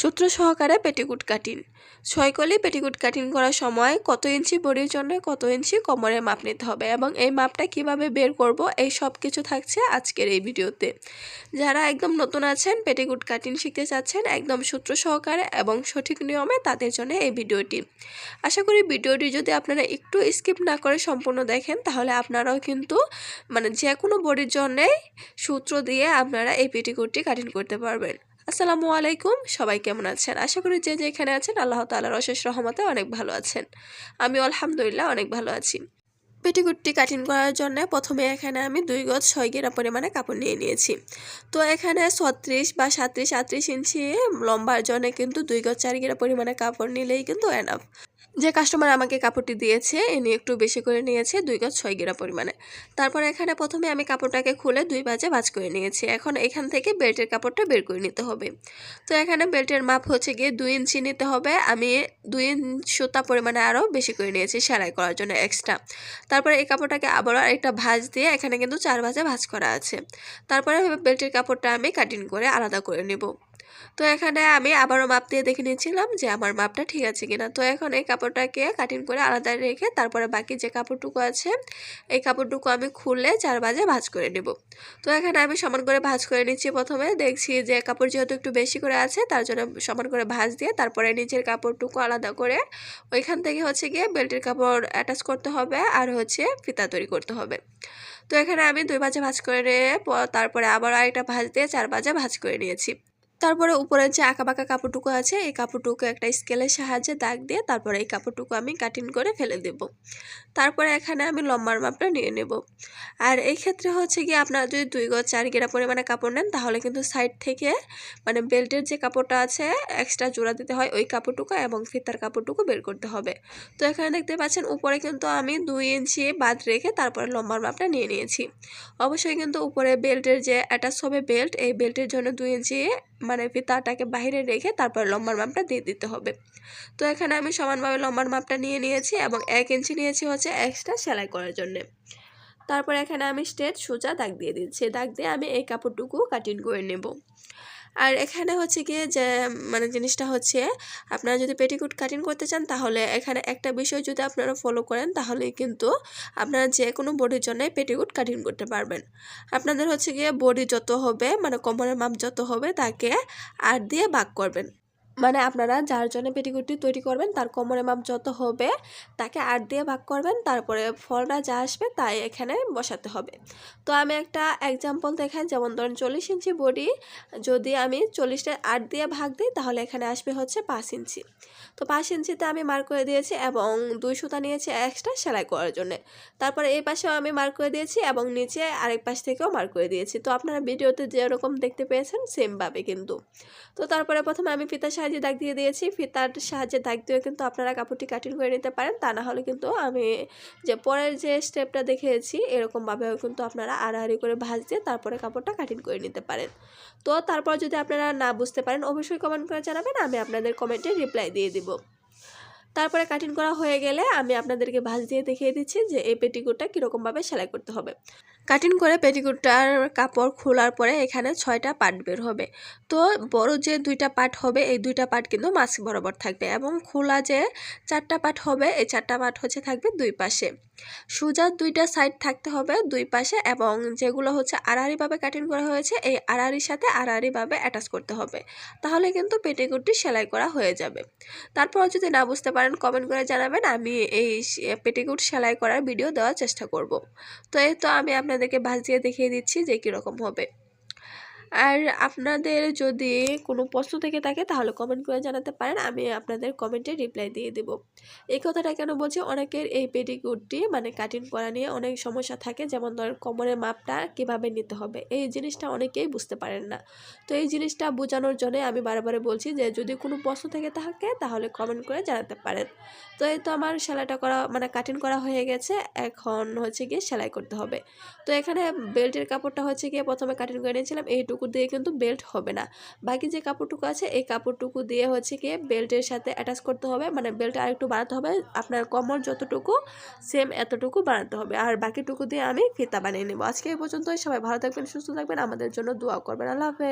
সূত্র সহকারে petticoat cutting ছয় পেটিকুট কাটিং করার সময় কত ইঞ্চি বডির জন্য কত ইঞ্চি কোমরের মাপ নিতে হবে এবং এই মাপটা কীভাবে বের করব এই সব কিছু থাকছে আজকের এই ভিডিওতে। যারা একদম নতুন আছেন, পেটিকুট কাটিং শিখতে চাচ্ছেন, একদম সূত্র সহকারে এবং সঠিক নিয়মে তাদের জন্য এই ভিডিওটি। আশা করি ভিডিওটি যদি আপনারা একটু স্কিপ না করে সম্পূর্ণ দেখেন, তাহলে আপনারাও কিন্তু মানে যে কোনো বডির জন্যেই সূত্র দিয়ে আপনারা এই পেটিকুটটি কাটিং করতে পারবেন। আসসালামু আলাইকুম। সবাই কেমন আছেন? আশা করি যে যে এখানে আছেন, আল্লাহ তালার অশেষ রহমতে অনেক ভালো আছেন। আমি আলহামদুলিল্লাহ অনেক ভালো আছি। পেটিকুটটি কাটিং করার জন্য প্রথমে এখানে আমি দুই গজ ছয় গেরা পরিমাণে কাপড় নিয়ে নিয়েছি। তো এখানে ছত্রিশ বা সাঁত্রিশ, আটত্রিশ ইঞ্চি লম্বার জন্য কিন্তু দুই গজ চার গেরা পরিমাণে কাপড় নিলেই কিন্তু এনাফ যে কাস্টমার আমাকে কাপড়টি দিয়েছে, এনে একটু বেশি করে নিয়েছে দুই গজ ছয় গেরা পরিমাণে। তারপর এখানে প্রথমে আমি কাপড়টাকে খুলে দুই বাজে ভাজ করে নিয়েছি। এখন এখান থেকে বেল্টের কাপড়টা বের করে নিতে হবে। তো এখানে বেল্টের মাপ হচ্ছে গিয়ে দুই ইঞ্চি নিতে হবে। আমি দুই ইঞ্চ সুতা পরিমাণে আরও বেশি করে নিয়েছি সেলাই করার জন্য এক্সট্রা তারপরে এই কাপড়টাকে আবারও একটা ভাজ দিয়ে এখানে কিন্তু চার ভাজে ভাজ করা আছে। তারপরে বেল্টের কাপড়টা আমি কাটিং করে আলাদা করে নেব। তো এখানে আমি আবারও মাপ দিয়ে দেখে নিয়েছিলাম যে আমার মাপটা ঠিক আছে কিনা। তো এখন এই কাপড়টাকে কাটিং করে আলাদা রেখে তারপরে বাকি যে কাপড়টুকু আছে, এই কাপড়টুকু আমি খুললে চার বাজে ভাজ করে নেব। তো এখানে আমি সমান করে ভাজ করে নিচ্ছি প্রথমে। দেখছি যে কাপড় যেহেতু একটু বেশি করে আছে, তার জন্য সমান করে ভাজ দিয়ে তারপরে নিচের কাপড়টুকু আলাদা করে ওইখান থেকে হচ্ছে গিয়ে বেল্টের কাপড় অ্যাটাচ করতে হবে আর হচ্ছে ফিতা তৈরি করতে হবে। তো এখানে আমি দুই বাজে ভাজ করে তারপরে আবার আরেকটা ভাজ দিয়ে চার বাজে ভাজ করে নিয়েছি। তারপরে উপরে যে আঁকা বাঁকা কাপড়টুকু আছে, এই কাপড়টুকু একটা স্কেলের সাহায্যে দাগ দিয়ে তারপরে এই কাপড়টুকু আমি কাটিং করে ফেলে দেব। তারপরে এখানে আমি লম্বার মাপটা নিয়ে নেব। আর এই ক্ষেত্রে হচ্ছে কি আপনারা যদি দুই গজ চার গেরা পরিমাণে কাপড় নেন, তাহলে কিন্তু সাইড থেকে মানে বেল্টের যে কাপড়টা আছে এক্সট্রা জোড়া দিতে হয় ওই কাপড়টুকু এবং ফিতার কাপড়টুকু বের করতে হবে। তো এখানে দেখতে পাচ্ছেন, উপরে কিন্তু আমি দুই ইঞ্চি বাদ রেখে তারপরে লম্বার মাপটা নিয়ে নিয়েছি। অবশ্যই কিন্তু উপরে বেল্টের যে অ্যাটাচ হবে বেল্ট এই বেল্টের জন্য দুই ইঞ্চি মানে ফিতাটাকে বাইরে রেখে তারপর লম্বার মাপটা দিয়ে দিতে হবে। তো এখানে আমি সমানভাবে লম্বার মাপটা নিয়ে নিয়েছি এবং এক ইঞ্চি নিয়েছি হচ্ছে এক্সট্রা সেলাই করার জন্যে। তারপর এখানে আমি স্টেট সোজা দাগ দিয়ে দিচ্ছি। দাগ দিয়ে আমি এই কাপড়টুকু কাটিং করে নেব। আর এখানে হচ্ছে গিয়ে যে মানে জিনিসটা হচ্ছে, আপনারা যদি পেটিকুট কাটিং করতে চান, তাহলে এখানে একটা বিষয় যদি আপনারা ফলো করেন তাহলে কিন্তু আপনারা যে কোনো বডির জন্য পেটিকুট কাটিং করতে পারবেন। আপনাদের হচ্ছে গিয়ে বডি যত হবে মানে কোমরের মাপ যত হবে, তাকে আট দিয়ে ভাগ করবেন। মানে আপনারা যার জন্য পেটিকুটটি তৈরি করবেন, তার কোমরে মাপ যত হবে, তাকে আট দিয়ে ভাগ করবেন, তারপরে ফলটা যা আসবে তাই এখানে বসাতে হবে। তো আমি একটা এক্সাম্পল দেখাই, যেমন ধরেন চল্লিশ ইঞ্চি বডি, যদি আমি চল্লিশটা আট দিয়ে ভাগ দিই, তাহলে এখানে আসবে হচ্ছে পাঁচ ইঞ্চি। তো পাঁচ ইঞ্চিতে আমি মার্ক করে দিয়েছি এবং দুই সুতা নিয়েছি এক্সট্রা সেলাই করার জন্য। তারপরে এই পাশেও আমি মার্ক করে দিয়েছি এবং নিচে আরেক পাশ থেকেও মার্ক করে দিয়েছি। তো আপনারা ভিডিওতে যেরকম দেখতে পেয়েছেন সেমভাবে কিন্তু। তো তারপরে প্রথমে আমি ফিতার সাহায্যে দাগ দিয়ে দিয়েছি ফিতার সাহায্যে দাগ দিয়ে কিন্তু আপনারা কাপড়টি কাটিং করে নিতে পারেন। তা না হলে কিন্তু আমি যে পরের যে স্টেপটা দেখেছি এরকমভাবেও কিন্তু আপনারা আড়াআড়ি করে ভাজ দিয়ে তারপরে কাপড়টা কাটিং করে নিতে পারেন। তো তারপর যদি আপনারা না বুঝতে পারেন, অবশ্যই কমেন্ট করে জানাবেন, আমি আপনাদের কমেন্টে রিপ্লাই দিয়ে দিব। তারপরে কাটিং করা হয়ে গেলে আমি আপনাদেরকে ভাঁজ দিয়ে দেখিয়ে দিচ্ছি যে এই পেটিকোটটা কীরকমভাবে সেলাই করতে হবে। কাটিং করে পেটিকুটটার কাপড় খোলার পরে এখানে ছয়টা পার্ট বের হবে। তো বড় যে দুইটা পার্ট হবে, এই দুইটা পার্ট কিন্তু মাছ বরাবর থাকবে এবং খোলা যে চারটা পার্ট হবে, এই চারটা পার্ট হচ্ছে থাকবে দুই পাশে। সোজা দুইটা সাইড থাকতে হবে দুই পাশে এবং যেগুলো হচ্ছে আড়াআড়িভাবে কাটিং করা হয়েছে, এই আড়াআড়ির সাথে আড়াআড়িভাবে অ্যাটাচ করতে হবে। তাহলে কিন্তু পেটিকুটটি সেলাই করা হয়ে যাবে। তারপর যদি না বুঝতে পারেন কমেন্ট করে জানাবেন, আমি এই পেটিকুট সেলাই করার ভিডিও দেওয়ার চেষ্টা করব। তো এই তো আমি আপনাদেরকে ভাজিয়ে দেখিয়ে দিচ্ছি যে কীরকম হবে। আর আপনাদের যদি কোনো প্রশ্ন থেকে থাকে, তাহলে কমেন্ট করে জানাতে পারেন, আমি আপনাদের কমেন্টে রিপ্লাই দিয়ে দেব। এই কথাটা কেন বলছি? অনেকের এই পেটিকুটটি মানে কাটিং করা নিয়ে অনেক সমস্যা থাকে, যেমন ধর কোমরের মাপটা কীভাবে নিতে হবে, এই জিনিসটা অনেকেই বুঝতে পারেন না। তো এই জিনিসটা বোঝানোর জন্য আমি বারবার বলছি যে, যদি কোনো প্রশ্ন থেকে থাকে, তাহলে কমেন্ট করে জানাতে পারেন। তো এই তো আমার সেলাইটা করা মানে কাটিং করা হয়ে গেছে, এখন হচ্ছে গিয়ে সেলাই করতে হবে। তো এখানে বেল্টের কাপড়টা হচ্ছে গিয়ে প্রথমে কাটিং করে নিয়েছিলাম, এইটুকু কাপড় দিয়ে কিন্তু বেল্ট হবে না। বাকি যে কাপড়টুকু আছে, এই কাপড়টুকু দিয়ে হচ্ছে গিয়ে বেল্টের সাথে অ্যাটাচ করতে হবে। মানে বেল্ট আরেকটু বানাতে হবে, আপনার কমর যতটুকু সেম এতটুকু বানাতে হবে। আর বাকিটুকু দিয়ে আমি ফিতা বানিয়ে নেব। আজকে এই পর্যন্তই। সবাই ভালো থাকবেন, সুস্থ থাকবেন। আমাদের জন্য দোয়া করবেন। আল্লাহ হাফেজ।